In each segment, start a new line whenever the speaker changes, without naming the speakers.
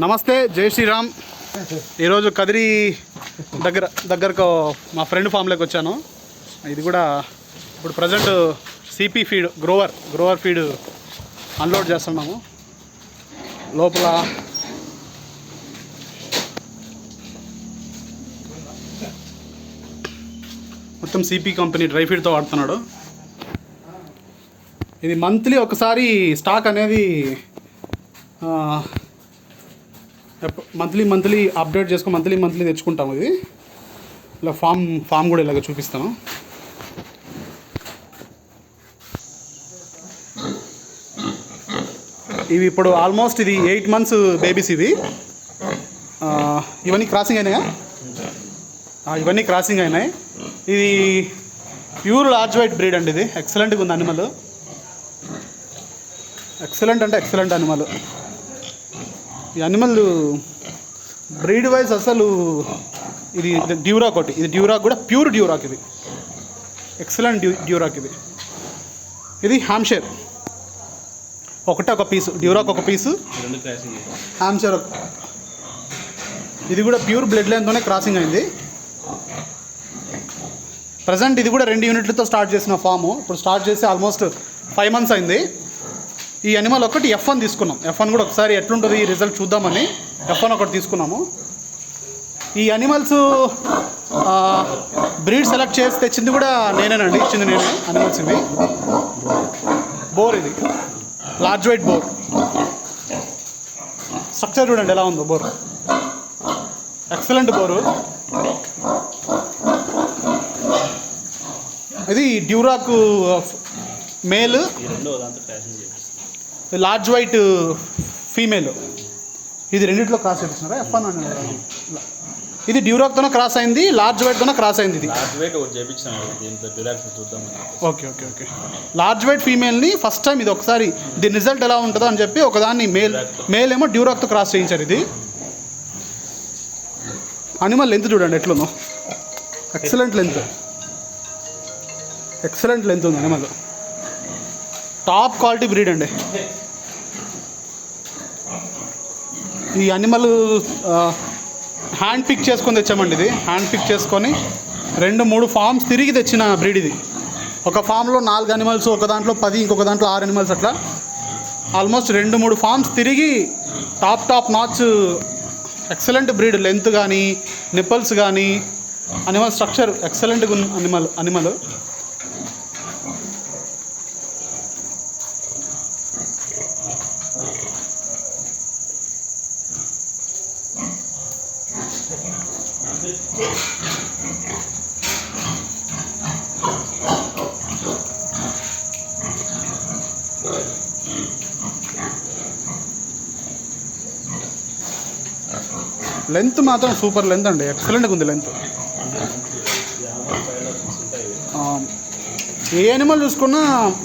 నమస్తే జై శ్రీరామ్. ఈరోజు కదిరి దగ్గర దగ్గరకు మా ఫ్రెండ్ ఫామ్లోకి వచ్చాను. ఇది కూడా ఇప్పుడు present CP feed grower grower feed unload చేస్తున్నాము. లోపల మొత్తం సిపి కంపెనీ డ్రై ఫీడ్తో వాడుతున్నాడు. ఇది మంత్లీ ఒకసారి స్టాక్ అనేది మంత్లీ మంత్లీ అప్డేట్ చేసుకో మంత్లీ మంత్లీ తెచ్చుకుంటాం ఇది. ఇలా ఫామ్ ఫామ్ కూడా ఇలాగ చూపిస్తాను. ఇవి ఇప్పుడు ఆల్మోస్ట్ ఇది ఎయిట్ మంత్స్ బేబీస్ ఇవి. ఇవన్నీ క్రాసింగ్ అయినాయా? ఇవన్నీ క్రాసింగ్ అయినాయి. ఇది ప్యూర్ లార్జ్ వైట్ బ్రీడ్ అండి ఇది. ఎక్సలెంట్గా ఉంది అనిమల్ ఎక్సలెంట్ అంటే ఎక్సలెంట్ అనిమల్ ఈ అనిమల్ బ్రీడ్ వైజ్ అసలు ఇది డ్యూరాక్ ఒకటి ఇది డ్యూరాక్ కూడా ప్యూర్ డ్యూరాక్ ఇది ఎక్సలెంట్ డ్యూ డ్యూరాక్ ఇది ఇది హామ్షేర్ ఒకటే ఒక పీసు డ్యూరాక్ ఒక పీసు హామ్షేర్ ఒక ఇది కూడా ప్యూర్ బ్లడ్ లైన్తోనే క్రాసింగ్ అయింది. ప్రజెంట్ ఇది కూడా రెండు యూనిట్లతో స్టార్ట్ చేసిన ఫాము ఇప్పుడు స్టార్ట్ చేసి ఆల్మోస్ట్ ఫైవ్ మంత్స్ అయింది. ఈ అనిమల్ ఒకటి ఎఫ్ వన్ తీసుకున్నాం. ఎఫ్ వన్ కూడా ఒకసారి ఎట్లుంటుంది ఈ రిజల్ట్ చూద్దామని ఎఫ్ వన్ ఒకటి తీసుకున్నాము. ఈ అనిమల్స్ బ్రీడ్ సెలెక్ట్ చేసి తెచ్చింది కూడా నేనేనండి. ఇచ్చింది నేనే అనిమల్స్ ఇవి. బోర్ ఇది. లార్జ్ వైట్ బోర్ స్ట్రక్చర్ చూడండి ఎలా ఉందో బోర్ ఎక్సలెంట్ బోరు ఇది uh, డ్యూరాక్ మేల్
ఈ రెండో దాంతో క్రాసింగ్ చేపిస్తాం
లార్జ్ వైట్ ఫీమేల్. ఇది రెండిట్లో క్రాస్ చేస్తున్నారా ఎఫ్ వన్ ఇది డ్యూరాక్తోనే క్రాస్ అయింది లార్జ్ వైట్తోనే క్రాస్ అయింది ఇది.
ఒకటి
okay okay okay. Large white ఫీమేల్ని first time ఇది ఒకసారి దీని రిజల్ట్ ఎలా ఉంటుందో అని చెప్పి ఒకదాన్ని మేల్ మేల్ ఏమో డ్యూరాక్తో క్రాస్ చేయించారు ఇది. అనిమల్ లెంత్ చూడండి ఎట్లుందో. ఎక్సలెంట్ లెంత్ ఎక్సలెంట్ లెంత్ ఉంది అనిమల్ టాప్ క్వాలిటీ బ్రీడ్ అండి. ఈ అనిమల్ హ్యాండ్ పిక్ చేసుకొని తెచ్చామండి ఇది. హ్యాండ్ పిక్ చేసుకొని రెండు మూడు ఫామ్స్ తిరిగి తెచ్చిన బ్రీడ్ ఇది. ఒక ఫామ్లో నాలుగు అనిమల్స్ ఒక దాంట్లో పది ఇంకొక దాంట్లో ఆరు అనిమల్స్ అట్లా. ఆల్మోస్ట్ రెండు మూడు ఫామ్స్ తిరిగి top top notch excellent breed length కానీ నిప్పల్స్ కానీ అనిమల్ స్ట్రక్చర్ ఎక్సలెంట్గా ఉన్న అనిమల్ అనిమల్ లెంత్ మాత్రం సూపర్ లెంత్ అండి. ఎక్సలెంట్గా ఉంది లెంత్. ఏ అనిమల్ చూసుకున్నా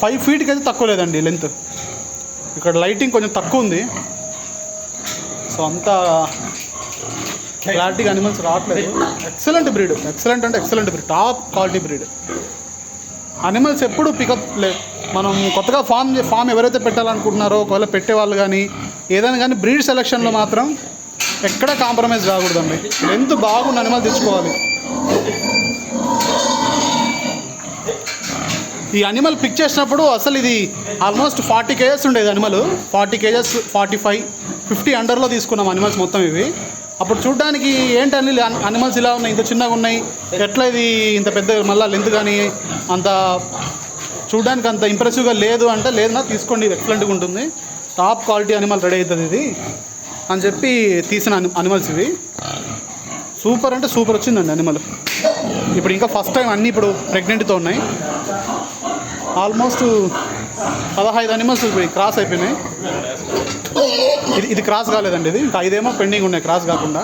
ఫైవ్ ఫీట్కి అయితే తక్కువ లేదండి లెంత్. ఇక్కడ లైటింగ్ కొంచెం తక్కువ ఉంది. సో అంతా క్లారిటీగా అనిమల్స్ రావట్లేదు. ఎక్సలెంట్ బ్రీడ్ ఎక్సలెంట్ అంటే excellent breed top quality breed animals ఎప్పుడు పికప్ లే. మనం కొత్తగా ఫామ్ ఫామ్ ఎవరైతే పెట్టాలనుకుంటున్నారో ఒకవేళ పెట్టేవాళ్ళు కానీ ఏదైనా కానీ బ్రీడ్ సెలక్షన్లో మాత్రం ఎక్కడ కాంప్రమైజ్ కాకూడదండి ఎంత బాగున్న అనిమల్ తెచ్చుకోవాలి. ఈ అనిమల్ పిక్ చేసినప్పుడు అసలు ఇది ఆల్మోస్ట్ ఫార్టీ కేజెస్ ఉండేది animal forty kgs forty five fifty అండర్లో తీసుకున్నాం అనిమల్స్ మొత్తం ఇవి. అప్పుడు చూడడానికి ఏంటని అనిమల్స్ ఇలా ఉన్నాయి ఇంత చిన్నగా ఉన్నాయి ఎట్లా ఇది ఇంత పెద్ద మళ్ళీ లెంత్ కానీ అంత చూడడానికి అంత ఇంప్రెసివ్గా లేదు అంటే లేదన్నా తీసుకోండి ఇది ఎక్సలెంట్గా ఉంటుంది. టాప్ క్వాలిటీ అనిమల్ రెడీ అవుతుంది ఇది. అని చెప్పి తీసిన అని అనిమల్స్ ఇవి. సూపర్ అంటే సూపర్ వచ్చిందండి అనిమల్ ఇప్పుడు ఇంకా ఫస్ట్ టైం అన్నీ ఇప్పుడు ప్రెగ్నెంట్తో ఉన్నాయి. ఆల్మోస్ట్ పదహైదు అనిమల్స్ క్రాస్ అయిపోయినాయి. ఇది ఇది క్రాస్ కాలేదండి ఇది. ఇంకా ఐదేమో పెండింగ్ ఉన్నాయి క్రాస్ కాకుండా.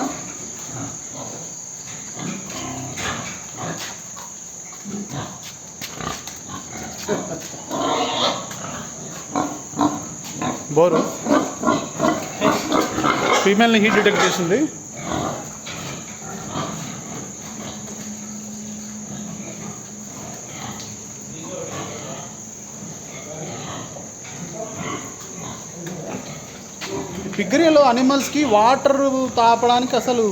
బోరు. ఫీమేల్ని హీట్ డిటెక్ట్ చేసింది. పిగ్రీలో అనిమల్స్కి వాటర్ తాపడానికి అసలు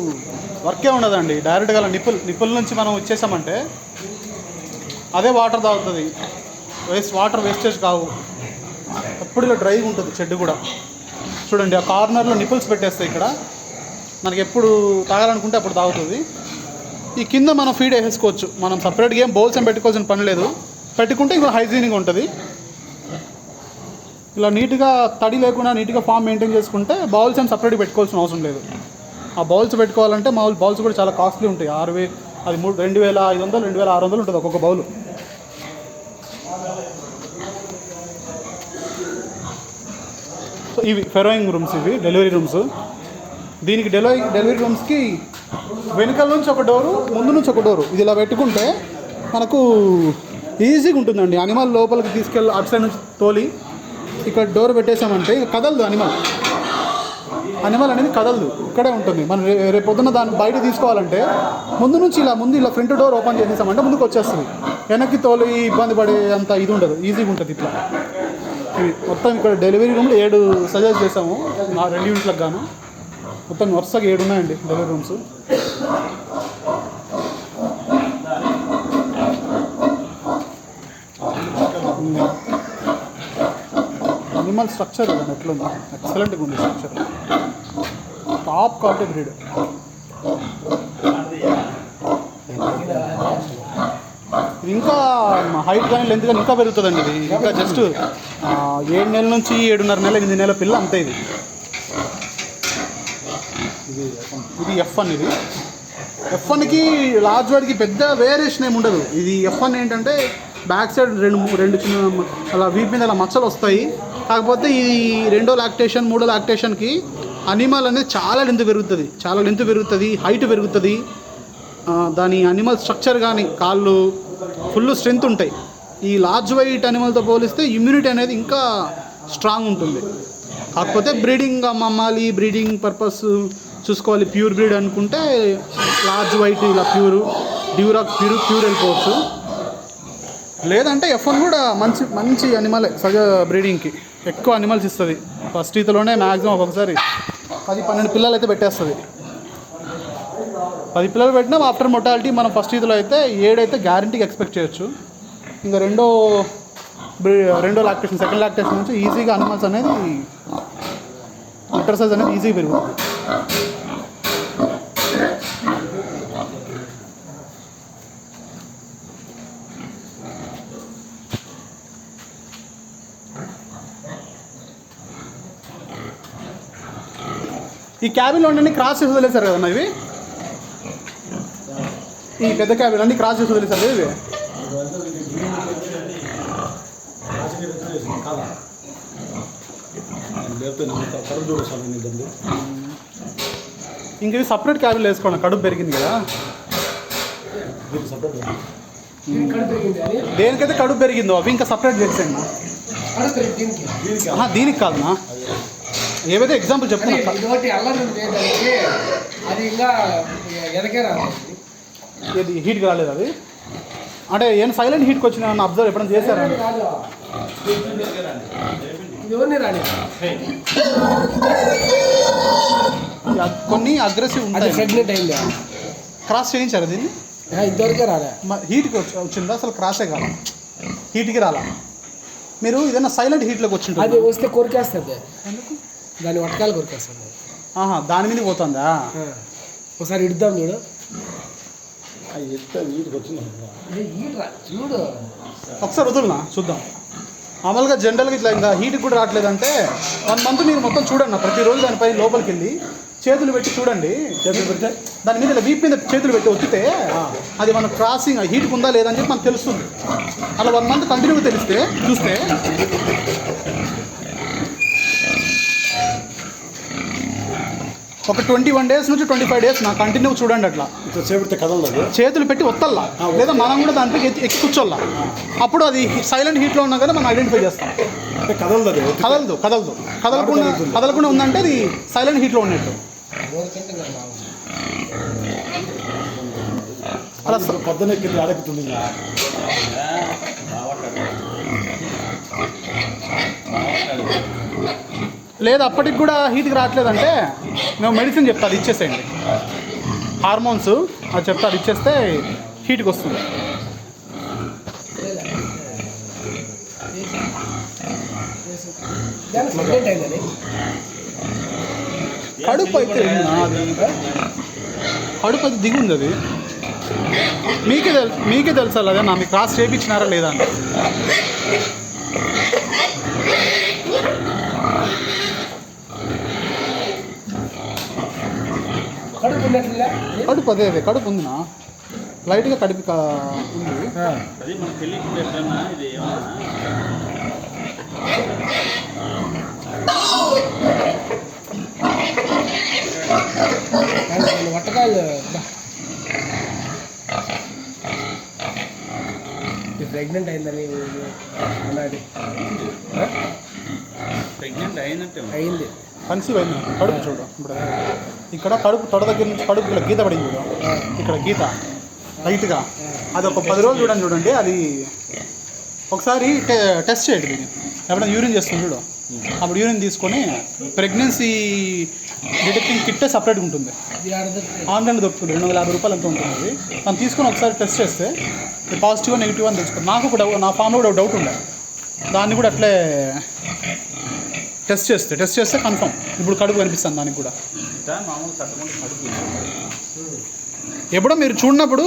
వర్కే ఉండదండి. డైరెక్ట్గా అలా నిప్పుల నుంచి మనం వచ్చేసామంటే అదే వాటర్ తాగుతుంది. వేస్ట్ వాటర్ వేస్టేజ్ కావు. ఎప్పుడు ఇలా డ్రైగా ఉంటుంది చెడ్డు కూడా. చూడండి ఆ కార్నర్లో నిప్పుల్స్ పెట్టేస్తాయి ఇక్కడ. మనకి ఎప్పుడు తాగాలనుకుంటే అప్పుడు తాగుతుంది. ఈ కింద మనం ఫీడ్ వేసేసుకోవచ్చు. మనం సపరేట్గా ఏం బౌల్స్ ఏం పెట్టుకోవాల్సిన పని లేదు. పెట్టుకుంటే ఇంకా హైజీనిక్గా ఉంటుంది. ఇలా నీట్గా తడి లేకుండా నీట్గా ఫామ్ మెయింటైన్ చేసుకుంటే బౌల్స్ ఏం సపరేట్గా పెట్టుకోవాల్సిన అవసరం లేదు. ఆ బౌల్స్ పెట్టుకోవాలంటే మామూలు బౌల్స్ కూడా చాలా కాస్ట్లీ ఉంటాయి. ఆరు వే అది మూడు రెండు వేల ఐదు వందలు రెండు వేల ఆరు వందలు ఉంటుంది ఒక్కొక్క బౌల్. సో ఇవి ఫెరోయింగ్ రూమ్స్ ఇవి డెలివరీ రూమ్స్. దీనికి డెలివరీ డెలివరీ రూమ్స్కి వెనుకల నుంచి ఒక డోరు ముందు నుంచి ఒక డోరు. ఇది ఇలా పెట్టుకుంటే మనకు ఈజీగా ఉంటుందండి. అనిమల్ లోపలికి తీసుకెళ్ళి అటు సైడ్ నుంచి తోలి ఇక్కడ డోర్ పెట్టేసామంటే ఇక కదలదు అనిమల్ అనిమల్ అనేది కదలదు ఇక్కడే ఉంటుంది. మనం రేపు పొద్దున్న దాన్ని బయట తీసుకోవాలంటే ముందు నుంచి ఇలా ముందు ఇలా ఫ్రంట్ డోర్ ఓపెన్ చేసేసామంటే ముందుకు వచ్చేస్తుంది. వెనక్కి తోలు ఇబ్బంది పడే అంత ఇది ఉండదు ఈజీగా ఉంటుంది ఇట్లా. ఇవి మొత్తం ఇక్కడ డెలివరీ రూమ్లో ఏడు సజెస్ట్ చేసాము నా రెండు యూనిట్లకు గాను. మొత్తం వరుసగా ఏడు ఉన్నాయండి డెలివరీ రూమ్స్ అనిమల్ స్ట్రక్చర్ కదా ఎట్లుంది? ఎక్సలెంట్గా ఉంది స్ట్రక్చర్ టాప్ క్వాలిటీ బ్రీడ్ ఇది ఇంకా హైట్ కానీ లెంత్ కానీ ఇంకా పెరుగుతుందండి ఇది. ఇంకా జస్ట్ ఏడు నెలల నుంచి ఏడున్నర నెలల ఎనిమిది నెలల పిల్ల అంతే ఇది. ఇది ఇది ఎఫ్ వన్ ఇది. ఎఫ్ వన్కి లార్జ్ వాడికి పెద్ద వేరియేషన్ ఏమి ఉండదు. ఇది ఎఫ్ వన్ ఏంటంటే బ్యాక్ సైడ్ రెండు రెండు చిన్న అలా వీపు మీద అలా మచ్చలు వస్తాయి. కాకపోతే ఈ రెండో లాక్టేషన్ మూడో లాక్టేషన్కి అనిమల్ అనేది చాలా లెంత్ పెరుగుతుంది. చాలా లెంత్ పెరుగుతుంది హైట్ పెరుగుతుంది. దాని అనిమల్ స్ట్రక్చర్ కానీ కాళ్ళు ఫుల్ స్ట్రెంత్ ఉంటాయి. ఈ లార్జ్ వైట్ అనిమల్తో పోలిస్తే ఇమ్యూనిటీ అనేది ఇంకా స్ట్రాంగ్ ఉంటుంది. కాకపోతే బ్రీడింగ్ అమ్మాలి బ్రీడింగ్ పర్పస్ చూసుకోవాలి. ప్యూర్ బ్రీడ్ అనుకుంటే లార్జ్ వైట్ ఇలా ప్యూర్ డ్యూరాక్ ప్యూర్ ప్యూర్ వెళ్ళిపోవచ్చు. లేదంటే ఎఫ్ వన్ కూడా మంచి మంచి అనిమలే సజ బ్రీడింగ్కి ఎక్కువ అనిమల్స్ ఇస్తుంది. ఫస్ట్ ఈతలోనే మ్యాక్సిమం ఒక్కొక్కసారి పది పన్నెండు పిల్లలు అయితే పెట్టేస్తుంది. పది పిల్లలు పెట్టినా ఆఫ్టర్ మొటాలిటీ మనం ఫస్ట్ ఈతలో అయితే ఏడైతే గ్యారంటీకి ఎక్స్పెక్ట్ చేయొచ్చు. ఇంకా రెండో బ్రీ- రెండో లాక్టేషన్ సెకండ్ లాక్టేషన్ నుంచి ఈజీగా అనిమల్స్ అనేది లిటర్ సైజ్ అనేది ఈజీగా పెరుగుతుంది. ఈ క్యాబిన్లో ఉండండి క్రాస్ చేసి వదిలేశారు కదన్నా ఇవి? ఈ పెద్ద క్యాబిన్ అన్ని క్రాస్ చేసి వదిలేశారు ఇవి? ఇంక ఇవి సపరేట్ క్యాబిన్లో వేసుకోండి కడుపు పెరిగింది కదా. దేనికైతే కడుపు పెరిగిందో అవి ఇంకా సపరేట్ చేసేయండి. దీనికి కాదన్నా. ఏవైతే ఎగ్జాంపుల్ చెప్తున్నా.
ఇదొకటి అల్లరి అది ఇంకా ఎదకే రాదు
ఇది హీట్కి రాలేదు అది? అంటే ఏం సైలెంట్ హీట్కి వచ్చిన అబ్జర్వ్ ఎప్పుడైనా చేశారా? కొన్ని అగ్రెసివ్
అది
ఉంటాయి. క్రాస్ చేయించారు దీన్ని?
ఆ, ఇదివరకే రాలే.
హీట్కి వచ్చి వచ్చిందా? అసలు క్రాసే కాదు. హీట్కి రాలా. మీరు ఏదైనా సైలెంట్ హీట్లోకి
అది
వచ్చింటుంది
వస్తే కొరికేస్తుంది. దాని వటకాలు కొరికేస్తుంది
ఆహా దాని మీద పోతుందా.
ఒకసారి ఇద్దాం చూడు. చూడు.
ఒకసారి వదులునా? చూద్దాం. మామూలుగా జనరల్గా ఇట్లా ఇంకా హీట్కి కూడా రావట్లేదంటే వన్ మంత్ మీరు మొత్తం చూడండి. ప్రతిరోజు దానిపై లోపలికి వెళ్ళి చేతులు పెట్టి చూడండి.
చేతులు పెడితే?
దాని మీద ఇలా వీపు మీద చేతులు పెట్టి ఒత్తితే అది మన క్రాసింగ్ హీట్కి ఉందా లేదా అని చెప్పి మనకు తెలుస్తుంది. అలా వన్ మంత్ కంటిన్యూగా తెలిస్తే చూస్తే ఒక ట్వంటీ వన్ డేస్ నుంచి ట్వంటీ ఫైవ్ డేస్ నా కంటిన్యూ చూడండి అట్లా. చేతులు పెట్టి ఒత్తల్లా. లేదా మనం కూడా దానిపై ఎక్కి ఎక్కి కూర్చోల్లా. అప్పుడు అది సైలెంట్ హీట్లో ఉన్నా కదా మనం ఐడెంటిఫై చేస్తాం.
కదలదు
కదలదు కదలదు. కదలకుండా కదలకుండా ఉందంటే అది సైలెంట్ హీట్లో ఉన్నట్టు. అలా
పొద్దున అడగుతుంది
లేదు అప్పటికి కూడా హీట్కి రావట్లేదంటే మేము మెడిసిన్ చెప్తా అది ఇచ్చేసేయండి. హార్మోన్స్ అది చెప్తా అది ఇచ్చేస్తే హీట్కి వస్తుంది. కడుపు అయితే అది కడుపు అయితే దిగుంది అది. మీకే తెలుసు మీకే తెలుసా అదే నా మీకు క్రాస్ చేయించినారా లేదా అని.
కడుపు ఉన్నట్లుగా
కడుపు అదే అదే కడుపు ఉందినా లైట్గా కడుపు కా- ఉంది
అది మన పెళ్ళికి ఎట్లన్నా ఇది ఏమన్నా
దానికి కొన్ని వంటకాలు బా. ఇది ప్రెగ్నెంట్ అయిందని అన్నది ఆ?
ప్రెగ్నెంట్ అయినట్టే ఉంది.
అయింది
కన్సీవ్ అయింది. కడుపు చూడు. ఇప్పుడు ఇక్కడ కడుపు తొడ దగ్గర నుంచి కడుపు ఇక్కడ గీత పడింది చూడు. ఇక్కడ గీత. లైట్గా. అది ఒక పది రోజులు చూడండి చూడండి. అది ఒకసారి టె టెస్ట్ చేయండి దీన్ని. ఎప్పుడైనా యూరిన్ చేస్తుంది చూడు. అప్పుడు యూరిన్ తీసుకొని ప్రెగ్నెన్సీ డిటెక్టింగ్ కిట్టే సపరేట్గా ఉంటుంది. ఆన్లైన్ దొరుకుతుంది. రెండు వందల యాభై రూపాయలు ఎంత ఉంటుంది అది. తీసుకొని ఒకసారి టెస్ట్ చేస్తే పాజిటివ్ నెగిటివ్ అని తెలుసుకోండి నాకు కూడా నా ఫామ్లో కూడా డౌట్ ఉండే. దాన్ని కూడా అట్లే టెస్ట్ చేస్తే టెస్ట్ చేస్తే కన్ఫర్మ్. ఇప్పుడు కడుపు కనిపిస్తుంది దానికి కూడా. ఎప్పుడో మీరు చూడనప్పుడు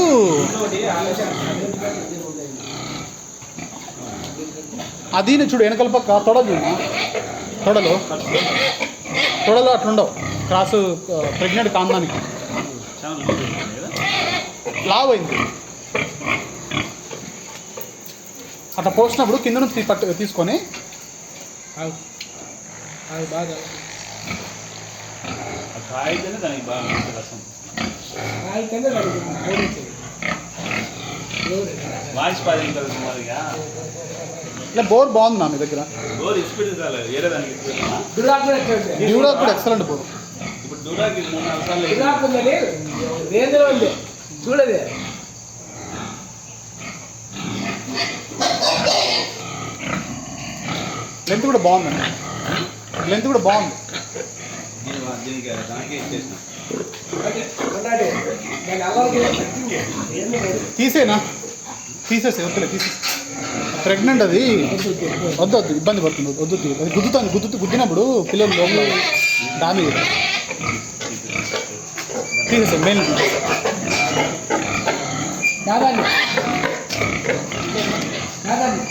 అది చూడు వెనకల పక్క తొడ చూడు తొడలు. తొడలు అట్లుండవు క్రాస్ ప్రెగ్నెంట్ కాందానికి లావ్ అయింది. అట్లా పోసినప్పుడు కింద నుంచి పట్టు తీసుకొని
ఆగు బాగా
ఆ కాయతేనే దానికి బాగా రసం.
ఆగితేనే దానికి?
వాయిస్ పాదింగ్ కదా
ఇలా బోర్ బాగుంది నా మీ దగ్గర.
డోర్ ఇచ్చిపెట్టి రాలేదు వేరే దానికి
దురాకు కూడా ఎక్కువ ఉంది.
డ్యూరా కూడా ఎక్సలెంట్ బోర్.
ఇప్పుడు దూరాకి మూడు నాలుగు సార్లు
దురాకు ఉందని రేంజ్లో ఉంది. చూడది.
లెంత్ కూడా బాగుందండి. లెంత్ కూడా బాగుంది. తీసేనా? తీసేసే వద్దులే తీసేసి ప్రెగ్నెంట్ అది? వద్దు వద్దు ఇబ్బంది పడుతుంది వద్దు అది గుద్దుతాను గుద్దు గుద్దినప్పుడు పిల్లలు లోపల డామేజ్ తీసేసే మెయిన్
దాదాన్ని దాదాన్ని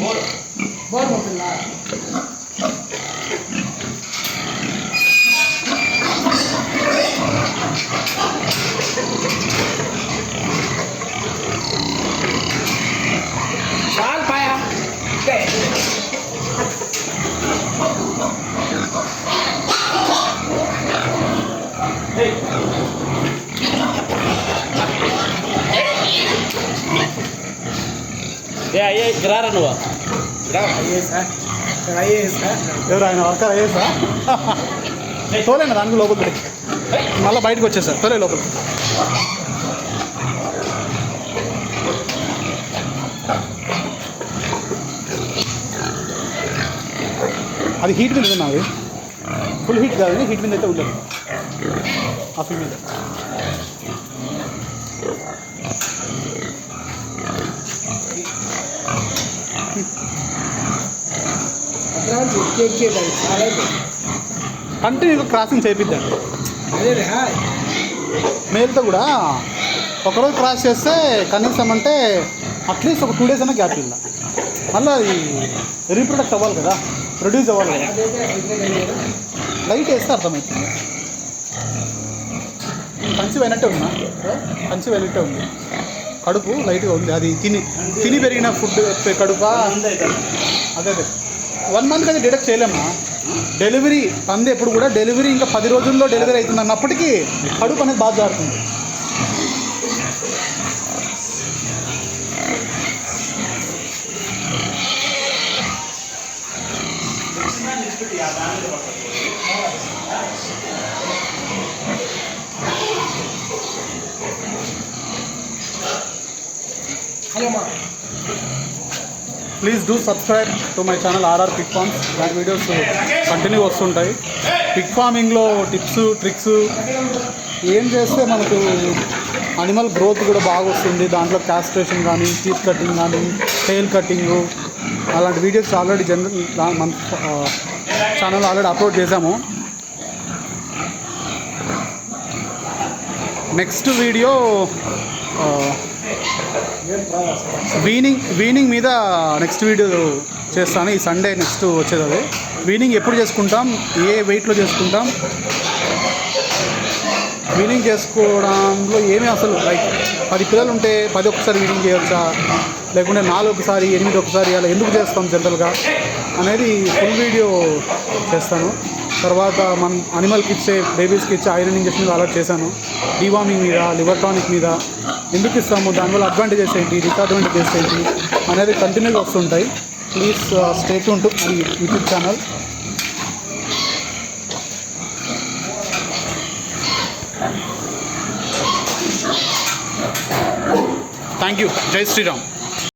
బోర్ బోర్ పోతుందా చాలు పాయా అంతే.
ఏ రారా నువ్వు?
ఐఏఎస్ఆ
ఎవరు ఆయన వర్కర్ అయ్యేసా తోలేను దానికి లోపలికి మళ్ళీ బయటకు వచ్చేసారు తోలే లోపలికి. అది హీట్ మీద ఉన్నది. ఫుల్ హీట్ కాదు హీట్ మీద అయితే ఉండదు. ఆ ఫీల్ మీద.
అద్రాంచి ఎక్కి ఎక్కి
క్రాసింగ్ చేయిద్దండి
అదే రే,
మేల్తో కూడా ఒకరోజు క్రాస్ చేస్తే కనీసం అంటే అట్లీస్ట్ ఒక టూ డేస్ అయినా గ్యాప్ ఇలా మళ్ళీ అది రీప్రొడక్ట్ అవ్వాలి కదా ప్రొడ్యూస్ అవ్వాలి కదా. లైట్ వేస్తే అర్థమవుతుంది. కన్సీవ్ అయినట్టే ఉన్నా. కన్సీవ్ అయినట్టే ఉంది. కడుపు లైట్గా ఉంది. అది తిని తిని పెరిగిన ఫుడ్ కడుపా? అదే అదే. వన్ మంత్ కదా డిడక్ట్ చేయలేమా? డెలివరీ పంది ఎప్పుడు కూడా డెలివరీ ఇంకా పది రోజుల్లో డెలివరీ అవుతుంది అన్నప్పటికీ కడుపు అనేది బాగా జారుతుంది.
హలో మా
please do subscribe to my channel RR pig farms దాని వీడియోస్ కంటిన్యూ వస్తుంటాయి. పిక్ ఫార్మింగ్లో టిప్స్ ట్రిక్స్ ఏం చేస్తే మనకు అనిమల్ గ్రోత్ కూడా బాగా వస్తుంది. దాంట్లో కాస్ట్రేషన్ కానీ టీత్ కటింగ్ కానీ టెయిల్ కటింగ్ అలాంటి వీడియోస్ ఆల్రెడీ జనరల్ మన ఛానల్ ఆల్రెడీ అప్లోడ్ చేశాము. నెక్స్ట్ వీడియో వీనింగ్ వీనింగ్ మీద నెక్స్ట్ వీడియో చేస్తాను. ఈ సండే నెక్స్ట్ వచ్చేది అది. వీనింగ్ ఎప్పుడు చేసుకుంటాం? ఏ వెయిట్లో చేసుకుంటాం? వీనింగ్ చేసుకోవడంలో ఏమీ అసలు లైక్ పది పిల్లలు ఉంటే పది ఒకసారి వీనింగ్ చేయొచ్చా? లేకుంటే నాలుగు ఒకసారి ఎనిమిది ఒకసారి అలా ఎందుకు చేస్తాం జనరల్గా అనేది ఫుల్ వీడియో చేస్తాను. తర్వాత మన అనిమల్కి ఇచ్చే బేబీస్కి ఇచ్చే ఐరన్ ఇంజెక్షన్ అలర్ట్ చేశాను. డివామింగ్ మీద లివర్ టానిక్ మీద ఎందుకు ఇస్తాము దానివల్ల అడ్వాంటేజెస్ ఏంటి? డిసడ్వాంటేజెస్ ఏంటి? అనేది కంటిన్యూగా వస్తుంటాయి. ప్లీజ్ స్టేట్ ఉంటూ మీ YouTube channel thank you Jai Shriram